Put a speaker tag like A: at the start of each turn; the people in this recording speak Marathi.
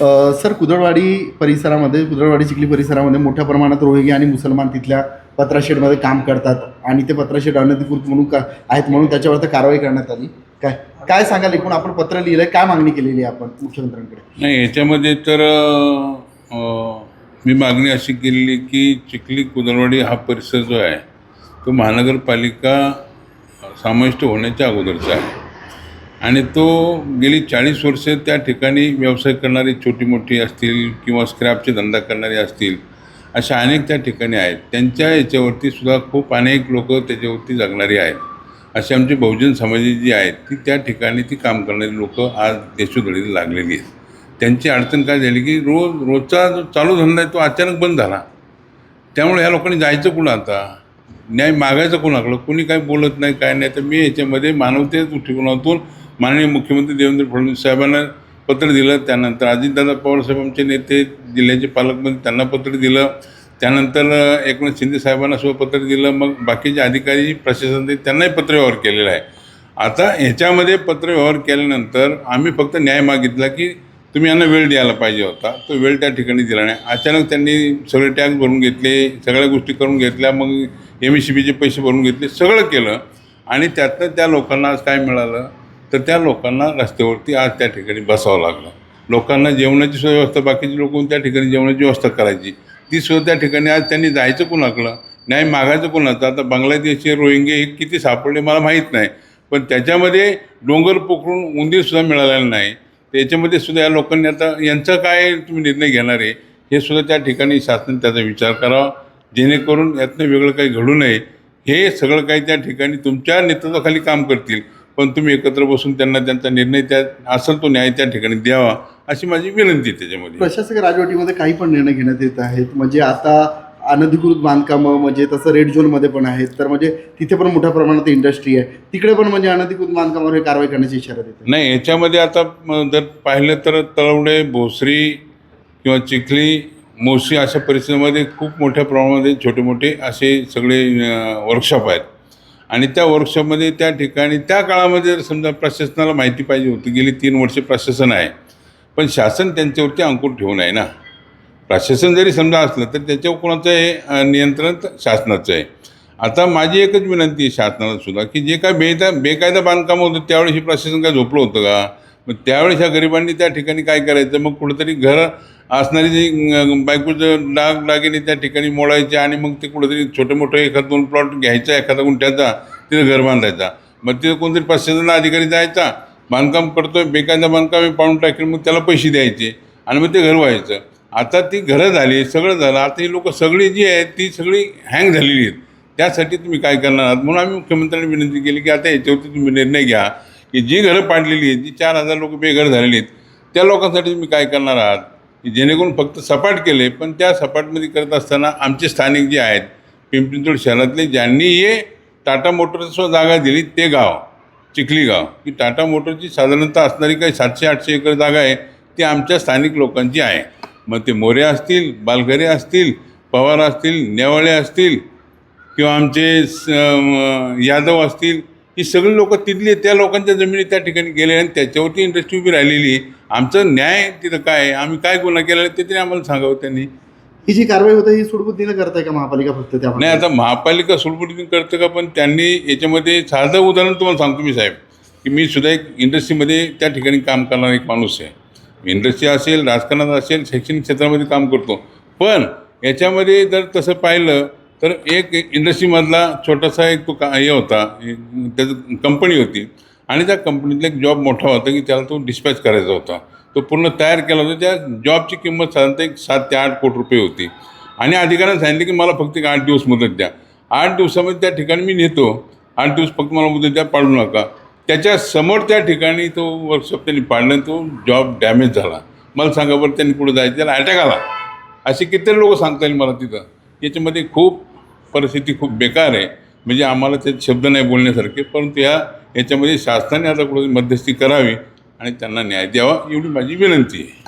A: सर कुदळवाडी परिसरामध्ये कुदळवाडी चिखली परिसरामध्ये मोठ्या प्रमाणात रोहिंगी आणि मुसलमान तिथल्या पत्राशेडमध्ये काम करतात. आणि ते पत्राशेड अनधिकृत म्हणून का आहेत म्हणून त्याच्यावर तर कारवाई करण्यात आली. काय काय सांगाल? एकूण आपण पत्र लिहिलंय काय मागणी केलेली आहे आपण मुख्यमंत्र्यांकडे?
B: नाही याच्यामध्ये तर मी मागणी अशी केलेली की चिखली कुदळवाडी हा परिसर जो आहे तो महानगरपालिका समाविष्ट होण्याच्या अगोदरचा आहे. आणि तो गेली चाळीस वर्ष त्या ठिकाणी व्यवसाय करणारी छोटी मोठी असतील किंवा स्क्रॅपचे धंदा करणारे असतील अशा अनेक त्या ठिकाणी आहेत. त्यांच्या याच्यावरती सुद्धा खूप अनेक लोक त्याच्यावरती जगणारी आहेत. अशी आमची बहुजन समाजी जी आहेत ती त्या ठिकाणी ती काम करणारी लोक आज देशोधडीला लागलेली आहेत. त्यांची अडचण काय झाली की रोज रोजचा जो चालू धंदा आहे तो अचानक बंद झाला. त्यामुळे ह्या लोकांनी जायचं कुणं आता? न्याय मागायचं कोणाकडं? कोणी काही बोलत नाही काय नाही. तर मी याच्यामध्ये मानवते दृष्टिकोनातून माननीय मुख्यमंत्री देवेंद्र फडणवीस साहेबांना पत्र दिलं त्यानंतर अजितदादा पवारसाहेब आमचे नेते जिल्ह्याचे पालकमंत्री त्यांना पत्र दिलं त्यानंतर एकनाथ शिंदे साहेबांना सुद्धा पत्र दिलं मग बाकीचे अधिकारी प्रशासन त्यांनाही पत्रव्यवहार केलेला आहे. आता ह्याच्यामध्ये पत्रव्यवहार केल्यानंतर आम्ही फक्त न्याय मागितला की तुम्ही यांना वेळ द्यायला पाहिजे होता. तो वेळ त्या ठिकाणी दिला नाही. अचानक त्यांनी सगळे टॅक्स भरून घेतले सगळ्या गोष्टी करून घेतल्या मग एम एस सी बीचे पैसे भरून घेतले सगळं केलं आणि त्यातनं त्या लोकांना आज काय मिळालं? तर त्या लोकांना रस्त्यावरती आज त्या ठिकाणी बसावं लागलं. लोकांना जेवणाची सुद्धा व्यवस्था बाकीचे लोक त्या ठिकाणी जेवणाची व्यवस्था करायची? ती सुद्धा त्या ठिकाणी आज त्यांनी जायचं कोणाकडं? न्याय मागायचं कोणाचं? आता बांगलादेशचे रोहिंगे हे किती सापडले मला माहीत नाही. पण त्याच्यामध्ये डोंगर पोखरून उंदीरसुद्धा मिळालेला नाही. त्याच्यामध्ये सुद्धा या लोकांनी आता यांचा काय तुम्ही निर्णय घेणार आहे? हे सुद्धा त्या ठिकाणी शासन त्याचा विचार करावा. जेणेकरून यातनं वेगळं काही घडू नये. हे सगळं काही त्या ठिकाणी तुमच्या नेतृत्वाखाली काम करतील. पण तुम्ही एकत्र बसून त्यांना त्यांचा निर्णय त्या असेल तो न्याय त्या ठिकाणी द्यावा अशी माझी विनंती आहे त्याच्यामध्ये.
A: प्रशासक राजवटीमध्ये काही पण निर्णय घेण्यात येत आहेत. म्हणजे आता अनधिकृत बांधकामं म्हणजे तसं रेड झोनमध्ये पण आहेत. तर म्हणजे तिथे पण मोठ्या प्रमाणात इंडस्ट्री आहे. तिकडे पण म्हणजे अनधिकृत बांधकामावर हे कारवाई करण्याची इशारा देते
B: नाही याच्यामध्ये आता जर पाहिलं तर तळवडे भोसरी किंवा चिखली मोशी अशा परिस्थितीमध्ये खूप मोठ्या प्रमाणामध्ये छोटे मोठे असे सगळे वर्कशॉप आहेत. आणि त्या वर्कशॉपमध्ये त्या ठिकाणी त्या काळामध्ये जर समजा प्रशासनाला माहिती पाहिजे होती गेली तीन वर्षे प्रशासन आहे पण शासन त्यांच्यावरती अंकुर ठेवून आहे ना. प्रशासन जरी समजा असलं तर त्याच्यावर कोणाचं आहे नियंत्रण शासनाचं आहे. आता माझी एकच विनंती आहे शासनाला सुद्धा की जे काय बेदा बेकायदा बांधकाम होतं त्यावेळेस हे प्रशासन काय झोपलं होतं का? मग त्यावेळेस ह्या गरिबांनी त्या ठिकाणी काय करायचं? मग कुठंतरी घर असणारी जी बायकोचं डाग दागिने त्या ठिकाणी मोडायचे आणि मग ते कुठंतरी छोटे मोठं एखाद दोन प्लॉट घ्यायचा एखादा गुंठ्याचा तिथं घर बांधायचा. मग तिथं कोणतरी प्रशासनाला अधिकारी जायचा बांधकाम करतोय बेकायदा बांधकाम हे पाहून टाकेल मग त्याला पैसे द्यायचे आणि मग ते घर व्हायचं. आता ती घरं झाली सगळं झालं आता ही लोकं सगळी जी आहेत ती सगळी हँग झालेली आहेत. त्यासाठी तुम्ही काय करणार आहात? म्हणून आम्ही मुख्यमंत्र्यांनी विनंती केली की आता याच्यावरती तुम्ही निर्णय घ्या की जी घरं पाडलेली आहेत जी चार हजार लोक बेघर झालेली आहेत त्या लोकांसाठी तुम्ही काय करणार आहात? जेणेकरून फक्त सपाट केले पण त्या सपाटमध्ये करत असताना आमचे स्थानिक जे आहेत पिंपरी शहरातले ज्यांनी हे टाटा मोटर्सवर जागा दिली ते गाव चिखली गाव की टाटा मोटरची साधारणतः असणारी काही सातशे आठशे एकर जागा आहे ती आमच्या स्थानिक लोकांची आहे मग ते मोरे असतील बालघरे असतील पवार असतील नेवाळे असतील किंवा आमचे स- यादव असतील ही सगळी लोक तिथली त्या लोकांच्या जमिनी त्या ठिकाणी गेले आणि त्याच्यावरती इंडस्ट्री उभी राहिलेली आहे. आमचं न्याय तिथं काय आहे? आम्ही काय गुन्हा केला आहे ते तरी आम्हाला सांगावं त्यांनी.
A: ही जी कारवाई होते ही सुडबुद्धीनं करताय का महापालिका फक्त त्या
B: नाही आता महापालिका सुलभुटीने करतं का पण त्यांनी याच्यामध्ये साधं उदाहरण तुम्हाला सांगतो मी साहेब. की मी सुद्धा एक इंडस्ट्रीमध्ये त्या ठिकाणी काम करणारा एक माणूस आहे. इंडस्ट्री असेल राजकारणात असेल शैक्षणिक क्षेत्रामध्ये काम करतो. पण याच्यामध्ये जर तसं पाहिलं तर एक इंडस्ट्रीमधला छोटासा एक तो का हे होता त्याचं कंपनी होती. आणि त्या कंपनीतला एक जॉब मोठा होता की त्याला तो डिस्पॅच करायचा होता. तो पूर्ण तयार केला होता. त्या जॉबची किंमत साधारणतः एक सात ते आठ कोटी रुपये होती. आणि अधिकाऱ्यांनी सांगितलं की मला फक्त एक आठ दिवस मुदत द्या. आठ दिवसामध्ये त्या ठिकाणी मी नेतो. आठ दिवस फक्त मला मुदत द्या पाडू नका. त्याच्यासमोर त्या ठिकाणी तो वर्कशॉप त्यांनी पाडला आणि तो जॉब डॅमेज झाला. मला सांगा बरं त्यांनी कुठं जायचं? त्याला अटॅक आला. असे कितीतरी लोक सांगता येईल मला तिथं. याच्यामध्ये खूप परिस्थिती खूप बेकार आहे. म्हणजे आम्हाला ते शब्द नाही बोलण्यासारखे परंतु या याच्यामध्ये शासनाने आता कुठं मध्यस्थी करावी आणि त्यांना न्याय द्यावा एवढी माझी विनंती आहे.